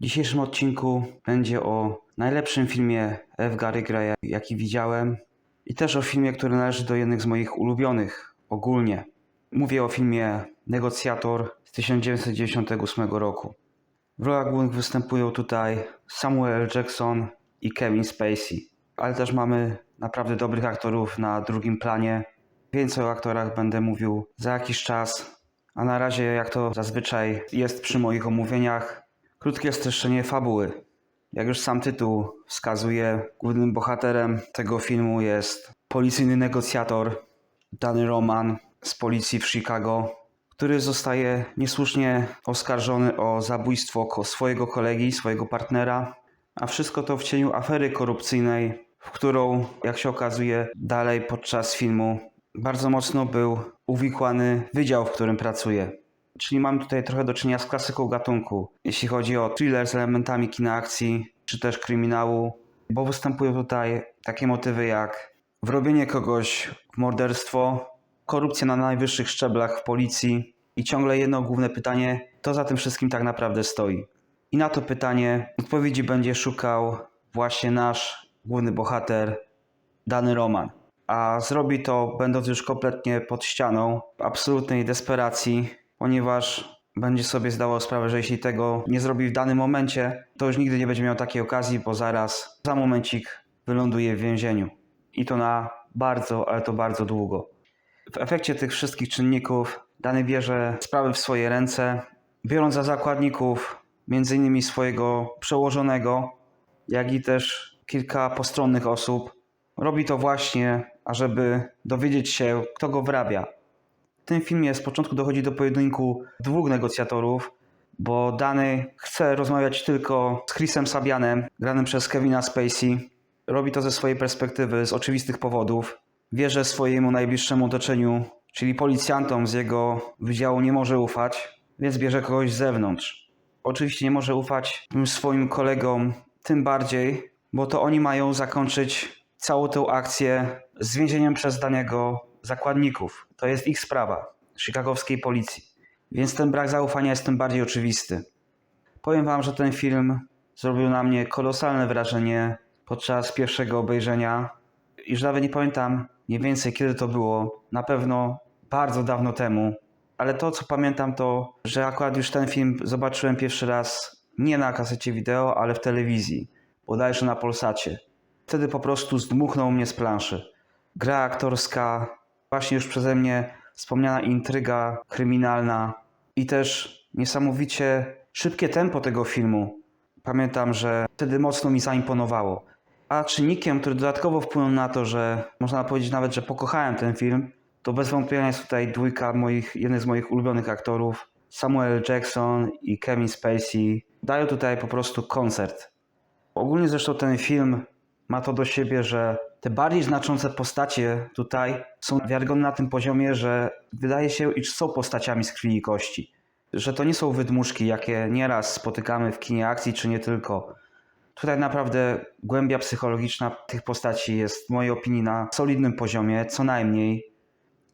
W dzisiejszym odcinku będzie o najlepszym filmie F. Gary Greya, jaki widziałem i też o filmie, który należy do jednych z moich ulubionych ogólnie. Mówię o filmie Negocjator z 1998 roku. W rolach głównych występują tutaj Samuel L. Jackson i Kevin Spacey, ale też mamy naprawdę dobrych aktorów na drugim planie. Więcej o aktorach będę mówił za jakiś czas, a na razie, jak to zazwyczaj jest przy moich omówieniach, krótkie streszczenie fabuły. Jak już sam tytuł wskazuje, głównym bohaterem tego filmu jest policyjny negocjator Danny Roman z policji w Chicago, który zostaje niesłusznie oskarżony o zabójstwo swojego kolegi, swojego partnera, a wszystko to w cieniu afery korupcyjnej, w którą, jak się okazuje, dalej podczas filmu bardzo mocno był uwikłany wydział, w którym pracuje. Czyli mamy tutaj trochę do czynienia z klasyką gatunku, jeśli chodzi o thriller z elementami kina akcji, czy też kryminału, bo występują tutaj takie motywy jak wrobienie kogoś w morderstwo, korupcja na najwyższych szczeblach w policji i ciągle jedno główne pytanie, kto za tym wszystkim tak naprawdę stoi. I na to pytanie odpowiedzi będzie szukał właśnie nasz główny bohater, dany Roman. A zrobi to będąc już kompletnie pod ścianą, w absolutnej desperacji, ponieważ będzie sobie zdawał sprawę, że jeśli tego nie zrobi w danym momencie, to już nigdy nie będzie miał takiej okazji, bo zaraz za momencik wyląduje w więzieniu. I to na bardzo, ale to bardzo długo. W efekcie tych wszystkich czynników Dany bierze sprawy w swoje ręce, biorąc za zakładników m.in. swojego przełożonego, jak i też kilka postronnych osób. Robi to właśnie, ażeby dowiedzieć się, kto go wrabia. W tym filmie z początku dochodzi do pojedynku dwóch negocjatorów, bo Dany chce rozmawiać tylko z Chrisem Sabianem, granym przez Kevina Spacey. Robi to ze swojej perspektywy, z oczywistych powodów. Wie, że swojemu najbliższemu otoczeniu, czyli policjantom z jego wydziału nie może ufać, więc bierze kogoś z zewnątrz. Oczywiście nie może ufać swoim kolegom, tym bardziej, bo to oni mają zakończyć całą tę akcję z więzieniem przez danego zakładników. To jest ich sprawa, chicagowskiej policji. Więc ten brak zaufania jest tym bardziej oczywisty. Powiem wam, że ten film zrobił na mnie kolosalne wrażenie podczas pierwszego obejrzenia. Już nawet nie pamiętam mniej więcej kiedy to było. Na pewno bardzo dawno temu. Ale to co pamiętam to, że akurat już ten film zobaczyłem pierwszy raz nie na kasecie wideo, ale w telewizji. Bodajże na Polsacie. Wtedy po prostu zdmuchnął mnie z planszy. Gra aktorska, właśnie już przeze mnie wspomniana intryga kryminalna i też niesamowicie szybkie tempo tego filmu. Pamiętam, że wtedy mocno mi zaimponowało. A czynnikiem, który dodatkowo wpłynął na to, że można powiedzieć nawet, że pokochałem ten film, to bez wątpienia jest tutaj dwójka moich, jednych z moich ulubionych aktorów. Samuel Jackson i Kevin Spacey dają tutaj po prostu koncert. Ogólnie zresztą ten film ma to do siebie, że te bardziej znaczące postacie tutaj są wiarygodne na tym poziomie, że wydaje się, iż są postaciami z krwi i kości. Że to nie są wydmuszki, jakie nieraz spotykamy w kinie akcji, czy nie tylko. Tutaj naprawdę głębia psychologiczna tych postaci jest w mojej opinii na solidnym poziomie, co najmniej.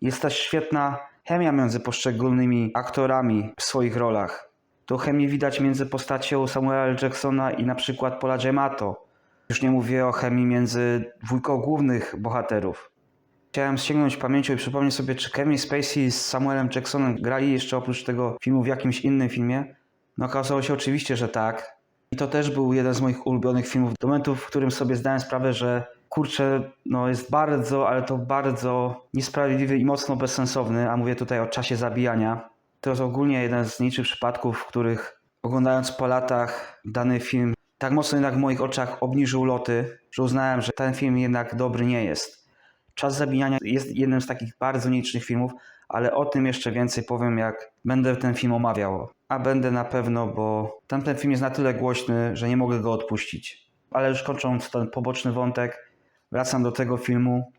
Jest też świetna chemia między poszczególnymi aktorami w swoich rolach. To chemię widać między postacią Samuela L. Jacksona i na przykład Paula Giamatti. Już nie mówię o chemii między dwójką głównych bohaterów. Chciałem sięgnąć pamięcią i przypomnieć sobie, czy Kevin Spacey z Samuelem Jacksonem grali jeszcze oprócz tego filmu w jakimś innym filmie. No okazało się oczywiście, że tak. I to też był jeden z moich ulubionych filmów. Do momentu, w którym sobie zdałem sprawę, że kurczę, no jest bardzo, ale to bardzo niesprawiedliwy i mocno bezsensowny, a mówię tutaj o czasie zabijania. To jest ogólnie jeden z nielicznych przypadków, w których oglądając po latach dany film tak mocno jednak w moich oczach obniżył loty, że uznałem, że ten film jednak dobry nie jest. Czas zabijania jest jednym z takich bardzo nielicznych filmów, ale o tym jeszcze więcej powiem, jak będę ten film omawiał. A będę na pewno, bo tamten film jest na tyle głośny, że nie mogę go odpuścić. Ale już kończąc ten poboczny wątek, wracam do tego filmu.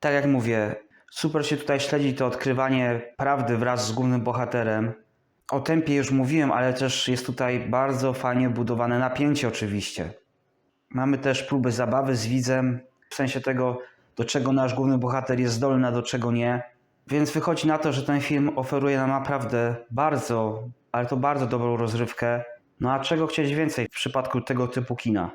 Tak jak mówię, super się tutaj śledzi to odkrywanie prawdy wraz z głównym bohaterem. O tempie już mówiłem, ale też jest tutaj bardzo fajnie budowane napięcie oczywiście. Mamy też próby zabawy z widzem, w sensie tego, do czego nasz główny bohater jest zdolny, a do czego nie. Więc wychodzi na to, że ten film oferuje nam naprawdę bardzo, ale to bardzo dobrą rozrywkę. No a czego chcieć więcej w przypadku tego typu kina?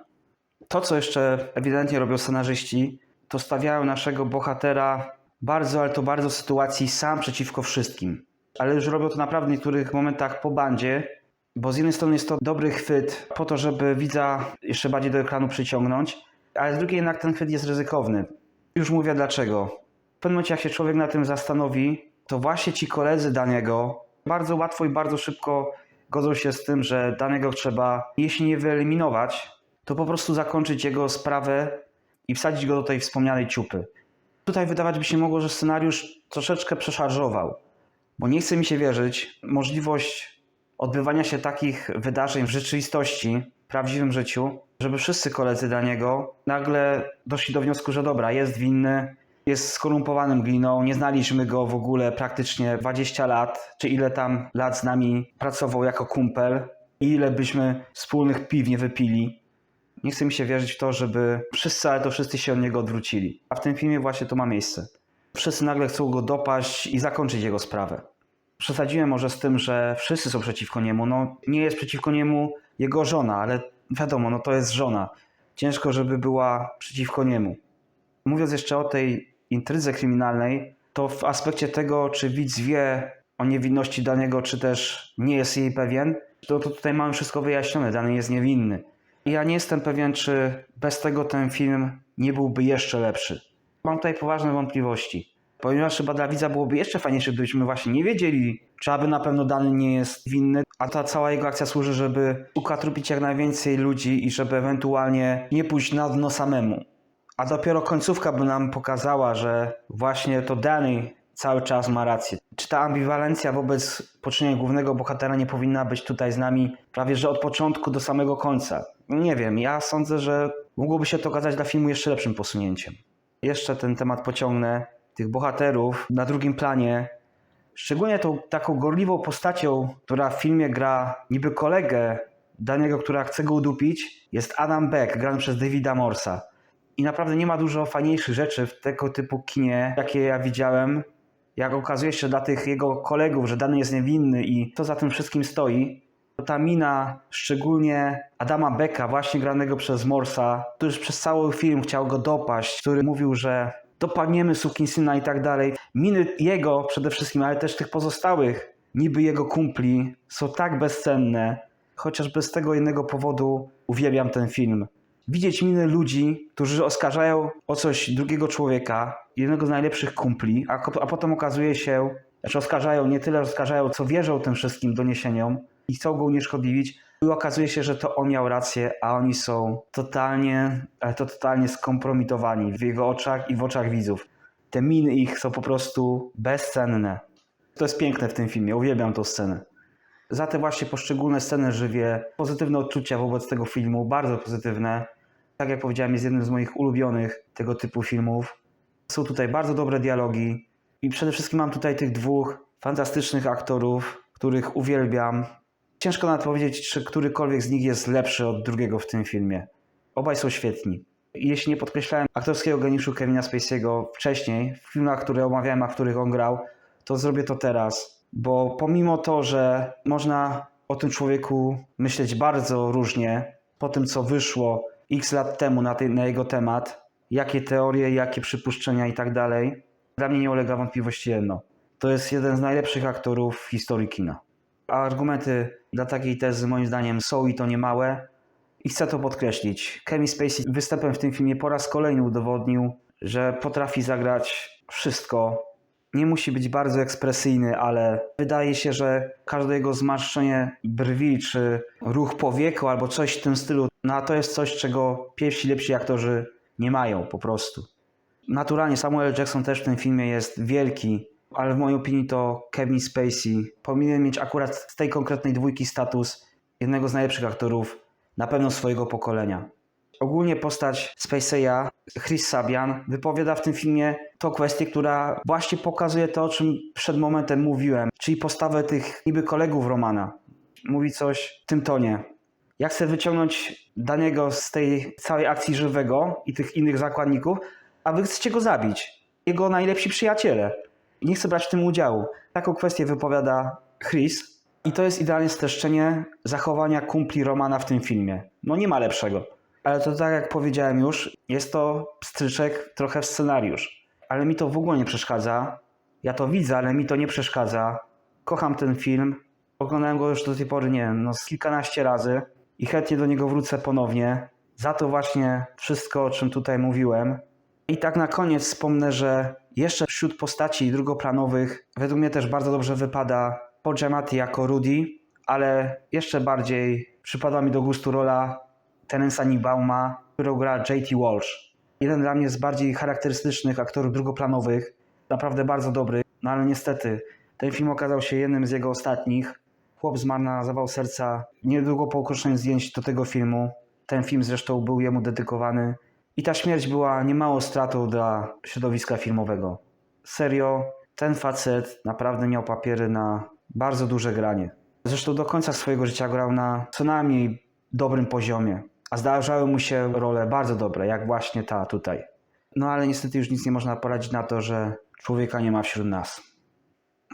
To, co jeszcze ewidentnie robią scenarzyści, to stawiają naszego bohatera bardzo, ale to bardzo w sytuacji sam przeciwko wszystkim. Ale już robią to naprawdę w niektórych momentach po bandzie, bo z jednej strony jest to dobry chwyt po to, żeby widza jeszcze bardziej do ekranu przyciągnąć, ale z drugiej jednak ten chwyt jest ryzykowny. Już mówię dlaczego. W pewnym momencie, jak się człowiek na tym zastanowi, to właśnie ci koledzy danego bardzo łatwo i bardzo szybko godzą się z tym, że danego trzeba, jeśli nie wyeliminować, to po prostu zakończyć jego sprawę i wsadzić go do tej wspomnianej ciupy. Tutaj wydawać by się mogło, że scenariusz troszeczkę przeszarżował, bo nie chce mi się wierzyć, możliwość odbywania się takich wydarzeń w rzeczywistości, w prawdziwym życiu, żeby wszyscy koledzy Daniego nagle doszli do wniosku, że dobra, jest winny, jest skorumpowanym gliną, nie znaliśmy go w ogóle praktycznie 20 lat, czy ile tam lat z nami pracował jako kumpel ile byśmy wspólnych piw nie wypili. Nie chce mi się wierzyć w to, żeby wszyscy, ale to wszyscy się od niego odwrócili. A w tym filmie właśnie to ma miejsce. Wszyscy nagle chcą go dopaść i zakończyć jego sprawę. Przesadziłem może z tym, że wszyscy są przeciwko niemu. No, nie jest przeciwko niemu jego żona, ale wiadomo, no to jest żona. Ciężko, żeby była przeciwko niemu. Mówiąc jeszcze o tej intrydze kryminalnej, to w aspekcie tego, czy widz wie o niewinności danego, czy też nie jest jej pewien, to, to tutaj mamy wszystko wyjaśnione. Dany jest niewinny. Ja nie jestem pewien, czy bez tego ten film nie byłby jeszcze lepszy. Mam tutaj poważne wątpliwości. Ponieważ chyba dla widza byłoby jeszcze fajniejsze, gdybyśmy właśnie nie wiedzieli, czy aby na pewno dany nie jest winny, a ta cała jego akcja służy, żeby ukatrupić jak najwięcej ludzi i żeby ewentualnie nie pójść na dno samemu. A dopiero końcówka by nam pokazała, że właśnie to Danny cały czas ma rację. Czy ta ambiwalencja wobec poczynienia głównego bohatera nie powinna być tutaj z nami prawie że od początku do samego końca? Nie wiem, ja sądzę, że mogłoby się to okazać dla filmu jeszcze lepszym posunięciem. Jeszcze ten temat pociągnę. Tych bohaterów na drugim planie, szczególnie tą taką gorliwą postacią, która w filmie gra niby kolegę Daniego, która chce go udupić, jest Adam Beck, grany przez Davida Morsa. I naprawdę nie ma dużo fajniejszych rzeczy w tego typu kinie, jakie ja widziałem. Jak okazuje się dla tych jego kolegów, że dany jest niewinny i to za tym wszystkim stoi, to ta mina, szczególnie Adama Becka, właśnie granego przez Morsa, który już przez cały film chciał go dopaść, który mówił, że dopadniemy sukinsyna i tak dalej. Miny jego przede wszystkim, ale też tych pozostałych, niby jego kumpli, są tak bezcenne, chociaż bez tego jednego powodu uwielbiam ten film widzieć miny ludzi, którzy oskarżają o coś drugiego człowieka, jednego z najlepszych kumpli, a, a potem okazuje się, że oskarżają, nie tyle oskarżają, co wierzą tym wszystkim doniesieniom i chcą go unieszkodliwić. I okazuje się, że to on miał rację, a oni są totalnie, ale to totalnie skompromitowani w jego oczach i w oczach widzów. Te miny ich są po prostu bezcenne. To jest piękne w tym filmie, uwielbiam tą scenę. Za te właśnie poszczególne sceny żywie, pozytywne odczucia wobec tego filmu, bardzo pozytywne tak jak powiedziałem, jest jednym z moich ulubionych tego typu filmów. Są tutaj bardzo dobre dialogi i przede wszystkim mam tutaj tych dwóch fantastycznych aktorów, których uwielbiam. Ciężko nawet powiedzieć, czy którykolwiek z nich jest lepszy od drugiego w tym filmie. Obaj są świetni. Jeśli nie podkreślałem aktorskiego geniuszu Kevina Spacey'ego wcześniej, w filmach, które omawiałem, a w których on grał, to zrobię to teraz. Bo pomimo to, że można o tym człowieku myśleć bardzo różnie, po tym co wyszło x lat temu na, tej, na jego temat, jakie teorie, jakie przypuszczenia i tak dalej, dla mnie nie ulega wątpliwości jedno. To jest jeden z najlepszych aktorów w historii kina. A argumenty dla takiej tezy moim zdaniem są i to niemałe. I chcę to podkreślić. Kevin Spacey występem w tym filmie po raz kolejny udowodnił, że potrafi zagrać wszystko. Nie musi być bardzo ekspresyjny, ale wydaje się, że każde jego zmarszczenie brwi, czy ruch powieku, albo coś w tym stylu no to jest coś, czego pierwsi lepsi aktorzy nie mają po prostu. Naturalnie Samuel Jackson też w tym filmie jest wielki, ale w mojej opinii to Kevin Spacey powinien mieć akurat z tej konkretnej dwójki status jednego z najlepszych aktorów na pewno swojego pokolenia. Ogólnie postać Spacey'a, Chris Sabian, wypowiada w tym filmie to kwestię, która właśnie pokazuje to, o czym przed momentem mówiłem, czyli postawę tych niby kolegów Romana. Mówi coś w tym tonie. Ja chcę wyciągnąć Daniego z tej całej akcji żywego i tych innych zakładników, a wy chcecie go zabić. Jego najlepsi przyjaciele. Nie chcę brać w tym udziału. Taką kwestię wypowiada Chris. I to jest idealnie streszczenie zachowania kumpli Romana w tym filmie. No nie ma lepszego. Ale to tak jak powiedziałem już, jest to stryczek trochę w scenariusz. Ale mi to w ogóle nie przeszkadza. Ja to widzę, ale mi to nie przeszkadza. Kocham ten film. Oglądałem go już do tej pory, nie wiem, no z kilkanaście razy i chętnie do niego wrócę ponownie. Za to właśnie wszystko, o czym tutaj mówiłem. I tak na koniec wspomnę, że jeszcze wśród postaci drugoplanowych według mnie też bardzo dobrze wypada Paul jako Rudy, ale jeszcze bardziej przypada mi do gustu rola Terensa Niebauma, którą gra J.T. Walsh. Jeden dla mnie z bardziej charakterystycznych aktorów drugoplanowych, naprawdę bardzo dobry, no ale niestety ten film okazał się jednym z jego ostatnich. Chłop zmarł na zawał serca niedługo po ukończeniu zdjęć do tego filmu. Ten film zresztą był jemu dedykowany. I ta śmierć była niemało stratą dla środowiska filmowego. Serio, ten facet naprawdę miał papiery na bardzo duże granie. Zresztą do końca swojego życia grał na co najmniej dobrym poziomie, a zdarzały mu się role bardzo dobre, jak właśnie ta tutaj. No ale niestety już nic nie można poradzić na to, że człowieka nie ma wśród nas.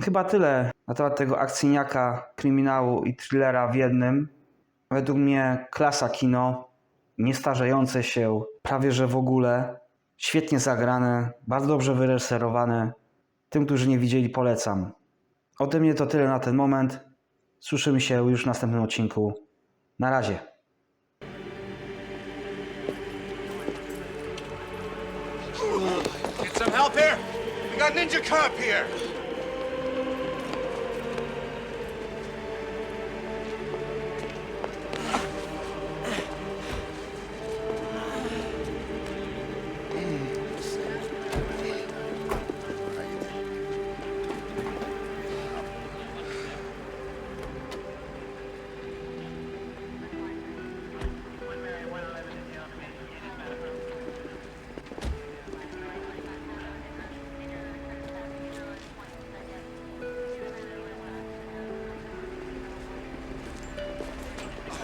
Chyba tyle na temat tego akcyjniaka, kryminału i thrillera w jednym. Według mnie klasa kino, niestarzejące się prawie że w ogóle, świetnie zagrane, bardzo dobrze wyreżyserowane. Tym, którzy nie widzieli, polecam. Ode mnie to tyle na ten moment. Słyszymy się już w następnym odcinku. Na razie. Ninja Cop here.